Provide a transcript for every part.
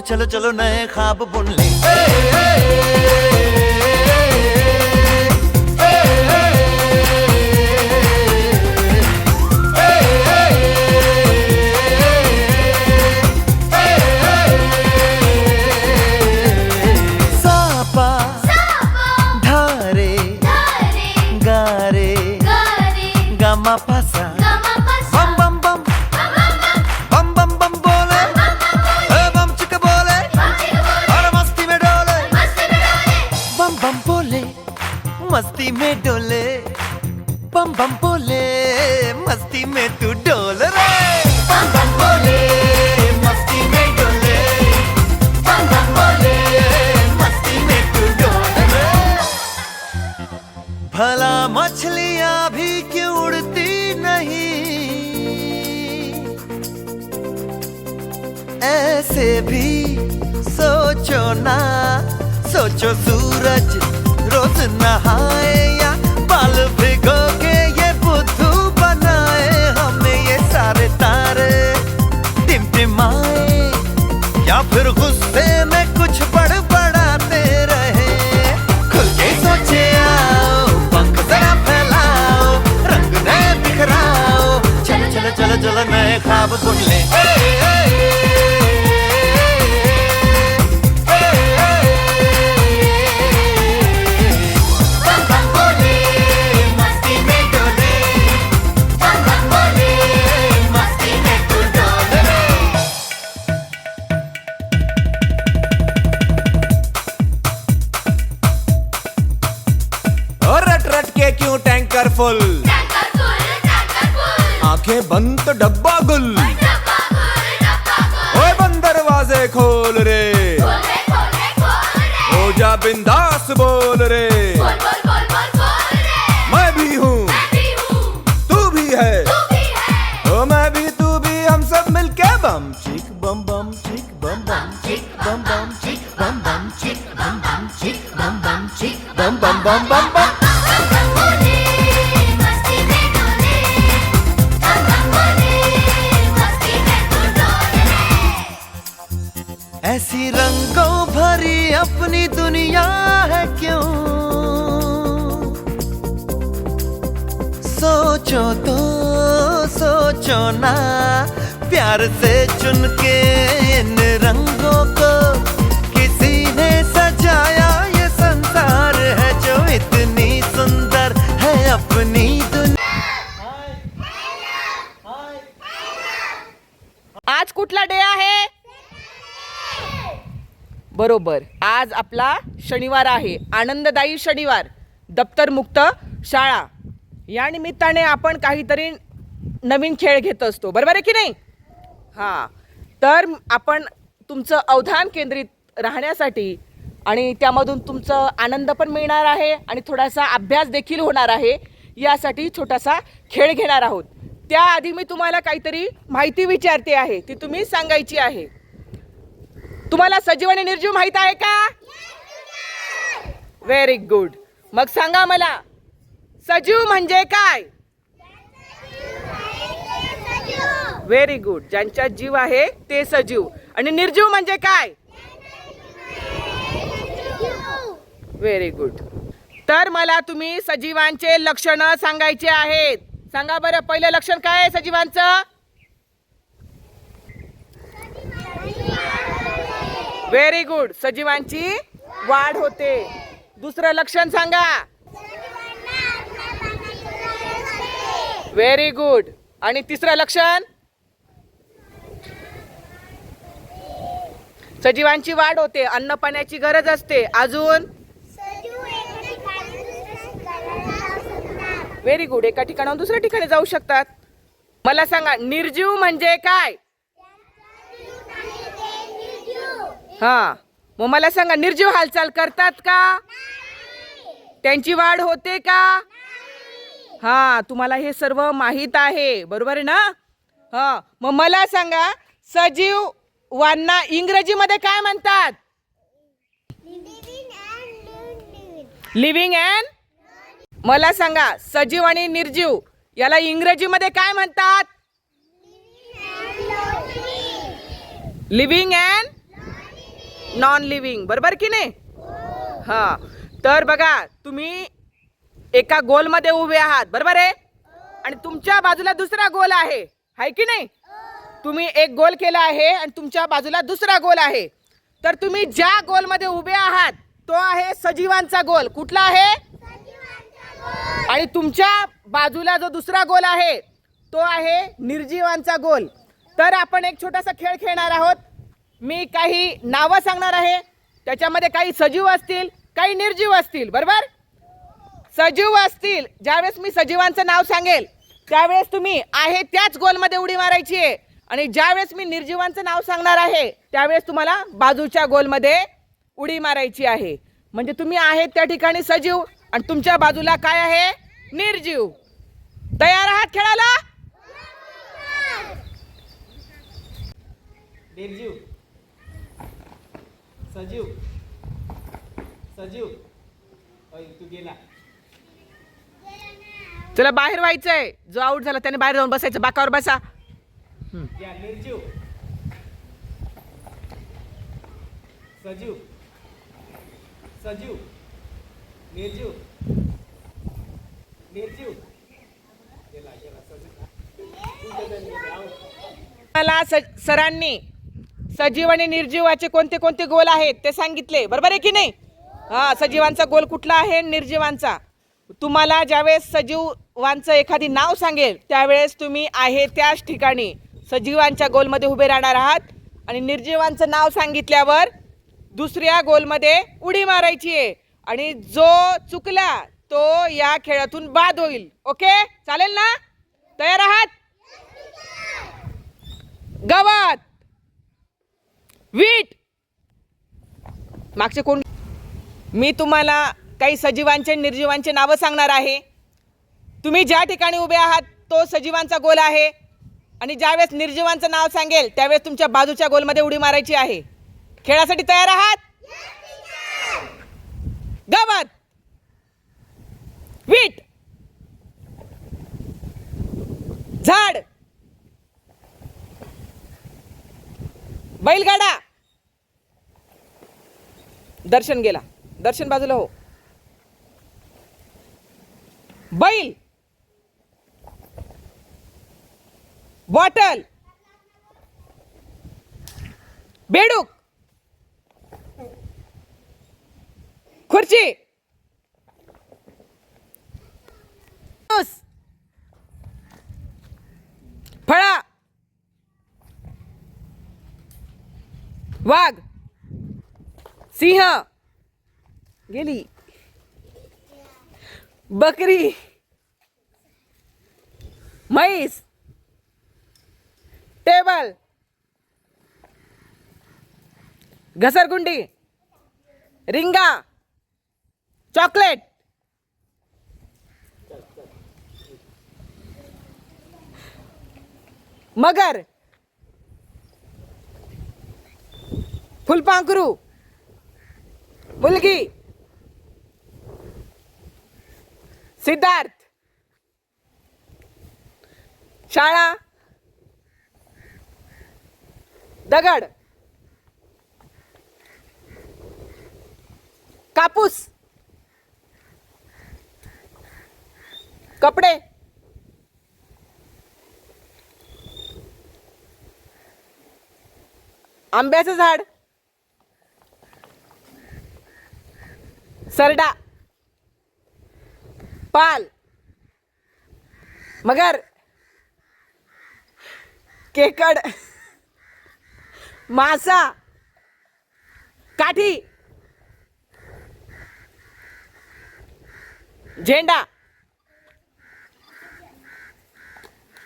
चलो चलो चलो चलो नए ख्वाब बुन ले सापा बम बोले मस्ती में तू डोल रे। बम बम बोले मस्ती में डोले बम बम बोले मस्ती में तू डोल रे। भला मछलियाँ भी क्यों उड़ती नहीं? ऐसे भी सोचो ना सोचो सूरज रोज नहाए या बाल टिमटिमाए या फिर गुस्से में कुछ बड़बड़ाते रहे। खुल के सोचे आओ, पंख जरा फैलाओ, रंग नए बिखराओ। चलो चलो चलो चलो नए ख्वाब बुन ले। बम तो डब्बा गुल। बंद दरवाजे खोल रे। हो जा बिंदास बोल रे। मैं भी हूँ। तू भी है। ओ मैं भी, तू भी, हम सब मिलके बम, चिक, बम बम, चिक, बम बम, चिक, बम बम, चिक, बम बम, चिक, बम बम, चिक, बम बम चिक बम बम बम बम। सोचो ना प्यार से चुन के इन रंगों को किसी ने सजाया। ये संसार है जो इतनी सुंदर है अपनी दुनिया। आज कुठला डे आहे? बरोबर आज आपला शनिवार आहे. आनंददायी शनिवार दप्तर मुक्त शाळा. या निमित्ताने आपण काहीतरी नवीन खेळ घेत असतो. बरोबर आहे की नाही? हां. तर आपण तुमचं अवधान केंद्रित राहण्यासाठी आणि त्यामधून तुमचं आनंद पण मिळणार आहे आणि थोडासा अभ्यास देखील होणार आहे यासाठी छोटासा खेळ घेणार आहोत. त्याआधी मी तुम्हाला काहीतरी माहिती विचारते आहे ती तुम्ही सांगायची आहे. तुम्हाला सजीव आणि निर्जीव माहीत आहे का? व्हेरी गुड मग सांगा मला सजीव म्हणजे काय? व्हेरी गुड ज्यांच्यात जीव आहे ते सजीव. आणि निर्जीव म्हणजे काय? व्हेरी गुड तर मला तुम्ही सजीवांचे लक्षणं सांगायचे आहेत. सांगा बरं पहिलं लक्षण काय आहे सजीवांचं? व्हेरी गुड सजीवांची वाढ होते. दुसरं लक्षण सांगा. व्हेरी गुड आणि तिसरं लक्षण? सजीवांची वाढ होते अन्न पाण्याची गरज असते. अजून? व्हेरी गुड एका ठिकाणाहून दुसऱ्या ठिकाणी जाऊ शकतात. मला सांगा निर्जीव म्हणजे काय? हा. मग मला सांगा निर्जीव हालचाल करतात का? त्यांची वाढ होते का? हा तुम्हाला हे सर्व माहीत आहे. बरोबर आहे ना? हा. मग मला सांगा सजीव वांना इंग्रजीमध्ये काय म्हणतात? लिव्हिंग अँड मला सांगा सजीव आणि निर्जीव याला इंग्रजीमध्ये काय म्हणतात? लिव्हिंग अँड नॉन लिव्हिंग बरोबर की नाही? हा. तर बघा तुम्ही एका गोलमध्ये उभे आहात. बरोबर आहे? आणि तुमच्या बाजूला दुसरा गोल आहे. हाय की नाही? तुम्ही एक गोल केला आहे आणि तुमच्या बाजूला दुसरा गोल आहे. तर तुम्ही ज्या गोलमध्ये उभे आहात तो आहे सजीवांचा गोल. कुठला आहे? आणि तुमच्या बाजूला जो दुसरा गोल आहे तो आहे निर्जीवांचा गोल. तर आपण एक छोटासा खेळ खेळणार आहोत. मी काही नावं सांगणार आहे. त्याच्यामध्ये काही सजीव असतील काही निर्जीव असतील. बरोबर? सजीव असतील. ज्यावेळेस मी सजीवांचं नाव सांगेल त्यावेळेस तुम्ही आहे त्याच गोलमध्ये उडी मारायची आहे. आणि ज्यावेळेस मी निर्जीवांचं नाव सांगणार आहे त्यावेळेस तुम्हाला बाजूच्या गोलमध्ये उडी मारायची आहे. म्हणजे तुम्ही आहेत त्या ठिकाणी सजीव आणि तुमच्या बाजूला काय आहे? निर्जीव. तयार आहात खेळायला निर्जीव. सजीव. सजीव. तू गेला. चला बाहेर व्हायचंय. जो आउट झाला त्याने बाहेर जाऊन बसायचं. बाकावर बसा. या निर्जीव. सजीव. सजीव. निर्जीव. निर्जीव. गेला गेला सजीव. मला सरांनी सजीव आणि निर्जीवाचे कोणते कोणते गोल आहेत ते सांगितले. बरोबर आहे की नाही? हा सजीवांचा गोल कुठला आहे निर्जीवांचा? तुम्हाला ज्यावेळेस सजीवांचं एखादी नाव सांगेल त्यावेळेस तुम्ही आहे त्याच ठिकाणी. सजीवांच्या गोलमध्ये उभे राहणार आहात. आणि निर्जीवांचं नाव सांगितल्यावर दुसऱ्या गोलमध्ये उडी मारायची आहे. आणि जो चुकला तो या खेळातून बाद होईल. ओके? चालेल ना? तयार आहात? गवत! वीट! मागचे कोण? मी तुम्हाला काही सजीवांचे निर्जीवांचे नावं सांगणार आहे. तुम्ही ज्या ठिकाणी उभे आहात तो सजीवांचा गोल आहे. आणि ज्यावेळेस निर्जीवांचं नाव सांगेल त्यावेळेस तुमच्या बाजूच्या गोलमध्ये उडी मारायची आहे. खेळासाठी तयार आहात? गवत वीट! झाड! बैलगाडा! दर्शन गेला. दर्शन बाजूला हो. बैल! बॉटल. बेडूक. खुर्ची. फळा. वाघ. सिंह. गेली. बकरी. म्हैस टेबल. घसरगुंडी. रिंगा. चॉकलेट. मगर. फुलपांखरू. मुलगी. सिद्धार्थ. शाळा. दगड. कापूस. कपडे. आंब्याचं झाड. सरडा. पाल मगर. केकड. मासा काठी झेंडा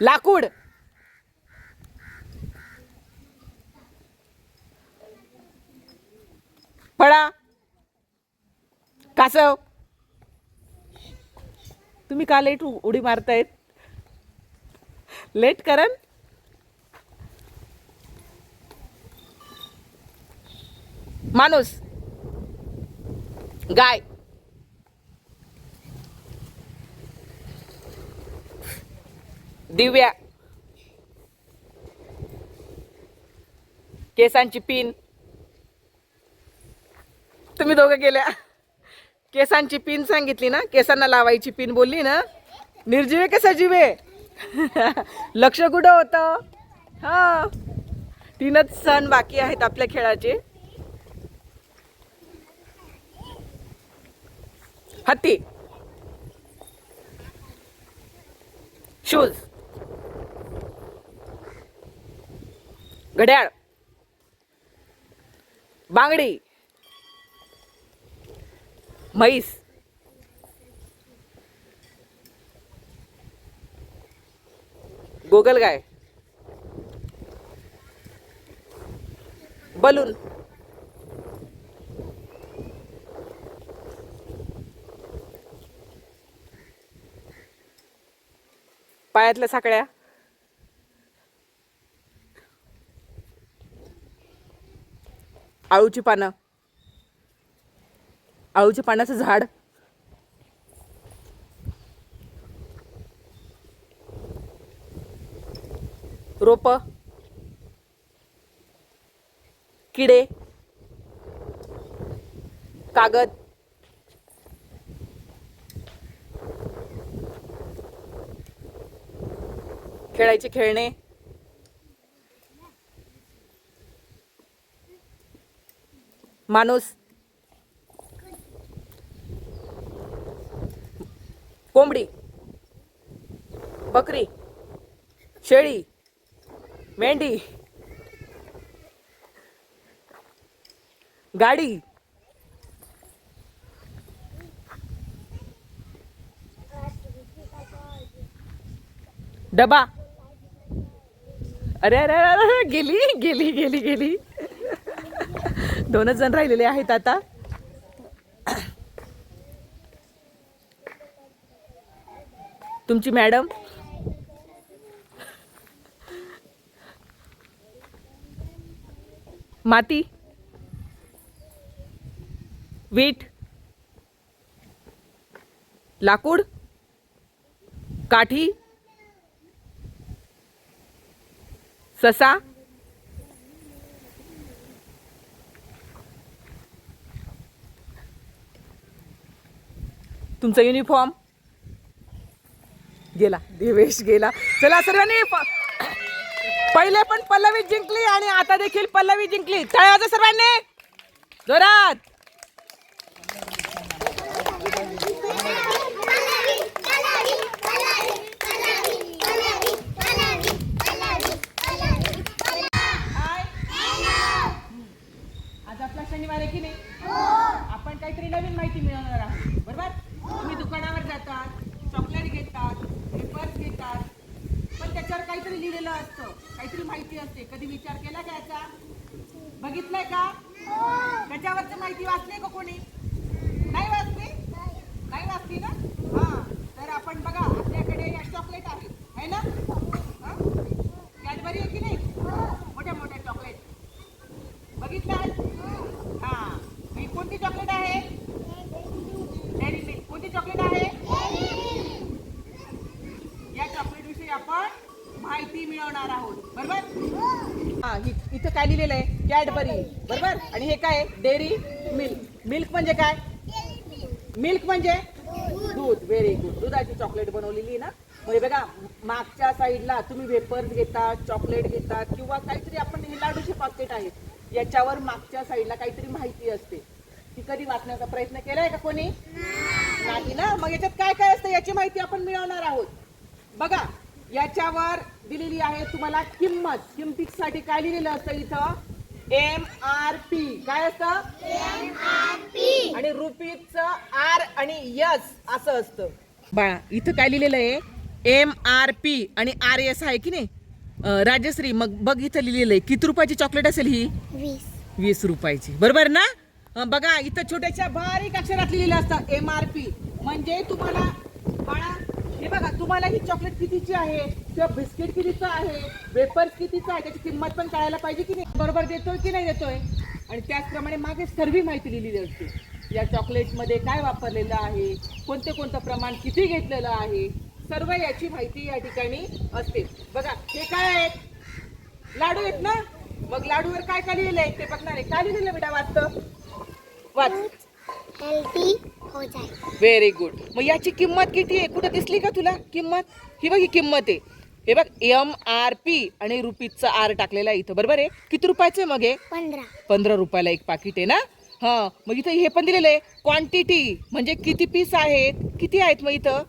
लाकूड फळा कासव. तुम्ही का लेट उ- उडी मारतायत? लेट करण? माणूस. गाय. दिव्या. केसांची पिन. तुम्ही दोघं गेल्या. केसांची पिन सांगितली ना? केसांना लावायची पिन बोलली ना? निर्जीवे का सजीवे? लक्ष कुठं होतं? हा. तीनच सण बाकी आहेत आपल्या खेळाचे. हत्ती. शूज घड्याळ. बांगडी. म्हैस. गोगल गाय बलून. पायातल्या साकळ्या आळूची पानं. आळूच्या पानाचं झाड. रोप. किडे. कागद. खेळायचे खेळणे. माणूस. कोंबडी. बकरी. शेळी. मेंढी. गाडी. डबा. अरे अरे अरे अरे, गेली गेली गेली गेली. दोनच जण राहिलेले आहेत आता. तुमची मॅडम? माती? वीट? लाकूड? काठी? ससा? तुमचा युनिफॉर्म गेला देवेश गेला. चला सर्वांनी पहिले पण पल्लवी जिंकली आणि आता देखील पल्लवी जिंकली. तळ्याचं सर्वांनी. जोरात आज आपला शनिवार आहे की नाही आपण काहीतरी नवीन माहिती मिळवणार आहोत. बरोबर? तुम्ही दुकानावर जातात चॉकलेट घेतात पेपर्स घेतात. पण त्याच्यावर काहीतरी लिहिलेलं असतं. काहीतरी माहिती असते. कधी विचार केला का याचा? बघितलंय का? त्याच्यावरची माहिती वाचली का कोणी? नाही वाचली? नाही वाचली ना? हा. तर आपण बघा आपल्याकडे या चॉकलेट आहे. है ना? कॅडबरी आहे की नाही? मोठ्या मोठ्या चॉकलेट बघितलं चॉकलेट आहे? डेअरी मिल्क कोणती चॉकलेट आहे? या चॉकलेट विषयी आपण माहिती मिळवणार आहोत. बरोबर? हा इथं काय लिहिलेलं आहे? कॅडबरी. बरोबर? आणि हे काय डेअरी मिल्क मिल्क म्हणजे काय? मिल्क म्हणजे दूध. व्हेरी गुड दुधाची चॉकलेट बनवलेली आहे ना? म्हणजे बघा मागच्या साईडला तुम्ही वेपर्स घेतात चॉकलेट घेतात किंवा काहीतरी आपण हे लाडूचे पाकिट आहेत. याच्यावर मागच्या साईडला काहीतरी माहिती असते. ती कधी वाचण्याचा प्रयत्न केलाय का कोणी? नाही ना? मग याच्यात काय काय असतं याची माहिती आपण मिळवणार आहोत. बघा याच्यावर दिलेली आहे तुम्हाला किंमत. किंमतीसाठी काय लिहिलेलं असतं इथं? एम आर पी काय असतं? आणि रुपीचं आर आणि यस असं असतं. बाळा इथं काय लिहिलेलं आहे? एम आर पी आणि आर एस आहे की नाही? राजश्री मग बघ इथं लिहिलेलं आहे. किती रुपयाची चॉकलेट असेल ही? वीस रुपयाची. बरोबर ना? बघा इथं छोट्याशा बारीक अक्षरात लिहिलेलं असतं एम आर पी म्हणजे तुम्हाला बाळा हे बघा तुम्हाला ही चॉकलेट कितीची आहे? किंवा बिस्किट कितीचं आहे? वेपर्स कितीचं आहे? त्याची किंमत पण कळायला पाहिजे की नाही? बरोबर देतोय की नाही देतोय? आणि त्याचप्रमाणे मागे सर्व माहिती लिहिलेली असते. या चॉकलेटमध्ये काय वापरलेलं आहे? कोणते कोणतं प्रमाण किती घेतलेलं आहे? सर्व याची माहिती या ठिकाणी असते. बघा हे काय आहेत? लाडू आहेत ना? मग लाडूवर काय काय लिहिलं आहे ते बघणार आहे. काय लिहिलेलं बेटा वाचतं? वाच. हेल्दी हो जाए व्हेरी गुड मग याची किंमत किती आहे? कुठं दिसली का तुला किंमत? ही बघ ही किंमत आहे. हे बघ एम आर पी आणि रुपीजचं आर टाकलेलं आहे इथं. बरोबर आहे? किती रुपयाचं आहे मग हे? पंधरा. पंधरा रुपयाला एक पाकिट आहे ना? हा. मग इथं हे पण दिलेलं आहे. क्वांटिटी म्हणजे किती पीस आहेत? किती आहेत मग इथं?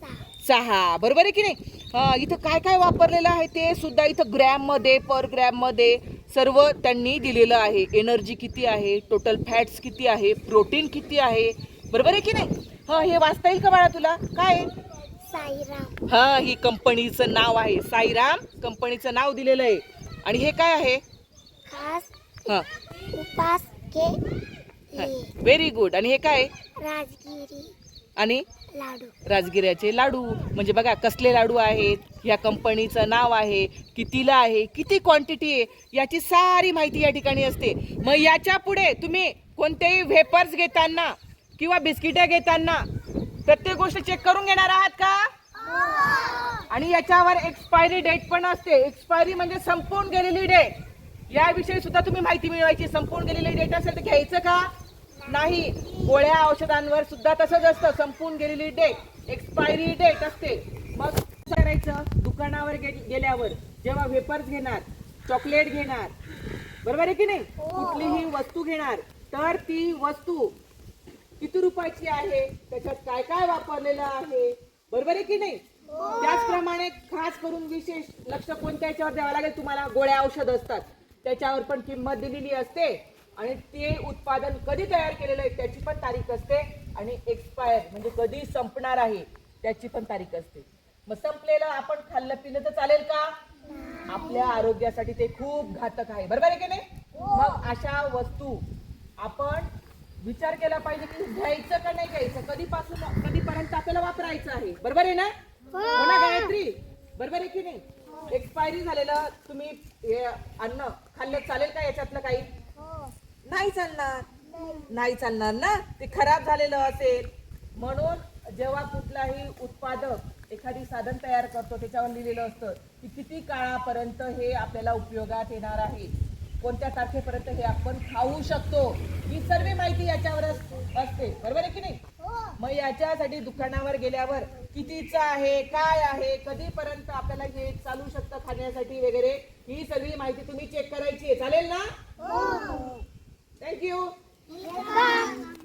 सहा. सहा. बरोबर आहे की नाही? हा इथं काय काय वापरलेलं आहे ते सुद्धा इथं ग्रॅममध्ये पर ग्रॅममध्ये. सर्व त्यांनी दिलेलं आहे. एनर्जी किती आहे? टोटल फॅट्स किती आहे? प्रोटीन किती आहे? बरोबर आहे की नाही? हा हे वाचता येईल का बाळा तुला? काय? साईराम. हा ही कंपनीचं नाव आहे. साईराम कंपनीचं नाव दिलेलं आहे. आणि हे काय आहे? खास हा. उपास के लिए. व्हेरी गुड आणि हे काय? राजगिरी. आणि? राजगिऱ्याचे लाडू. म्हणजे बघा कसले लाडू आहेत या कंपनीचं नाव आहे कितीला आहे किती क्वांटिटी आहे याची सारी माहिती या ठिकाणी असते. मग याच्यापुढे तुम्ही कोणतेही व्हेपर्स घेताना किंवा बिस्किटे घेताना प्रत्येक गोष्ट चेक करून घेणार आहात का? आणि याच्यावर एक्सपायरी डेट पण असते. एक्सपायरी म्हणजे संपून गेलेली डेट याविषयी सुद्धा तुम्ही माहिती मिळवायची. संपून गेलेली डेट असेल तर घ्यायचं का? नाही गोळ्या औषधांवर सुद्धा तसंच असतं. संपून गेलेली डेट एक्सपायरी डेट असते. मग करायचं? दुकानावर गेल्यावर जेव्हा वेपर्स घेणार चॉकलेट घेणार बरोबर आहे की नाही? कुठलीही वस्तू घेणार तर ती वस्तू किती रुपयाची आहे? त्याच्यात काय काय वापरलेलं आहे? बरोबर आहे की नाही? त्याचप्रमाणे खास करून विशेष लक्ष कोणत्या याच्यावर द्यावं लागेल? तुम्हाला गोळ्या औषध असतात. त्याच्यावर पण किंमत दिलेली असते. आणि ते उत्पादन कधी तयार केलेलं आहे त्याची पण तारीख असते आणि एक्सपायर म्हणजे कधी संपणार आहे त्याची पण तारीख असते. मग संपलेलं आपण खाल्लं पिलं तर चालेल का? आपल्या आरोग्यासाठी ते खूप घातक आहे. बरोबर आहे की नाही? मग अशा वस्तू आपण विचार केला पाहिजे की घ्यायचं का नाही घ्यायचं? कधीपासून कधीपर्यंत आपल्याला वापरायचं आहे? बरोबर आहे ना? हो. ना गायत्री? बरोबर आहे की नाही? एक्सपायरी झालेलं तुम्ही हे अन्न खाल्लं चालेल का याच्यातलं काही? नाही चालणार. नाही चालणार ना? ते खराब झालेलं असेल. म्हणून जेव्हा कुठलाही उत्पादक एखादी साधन तयार करतो त्याच्यावर लिहिलेलं असतं की किती काळापर्यंत हे आपल्याला उपयोगात येणार आहे? कोणत्या तारखेपर्यंत हे आपण खाऊ शकतो? ही सर्व माहिती याच्यावर अस- असते. बरोबर आहे की नाही? मग याच्यासाठी दुकानावर गेल्यावर कितीचं आहे काय आहे कधीपर्यंत आपल्याला हे चालू शकतं खाण्यासाठी वगैरे ही सगळी माहिती तुम्ही चेक करायची आहे. चालेल ना? Thank you. Welcome.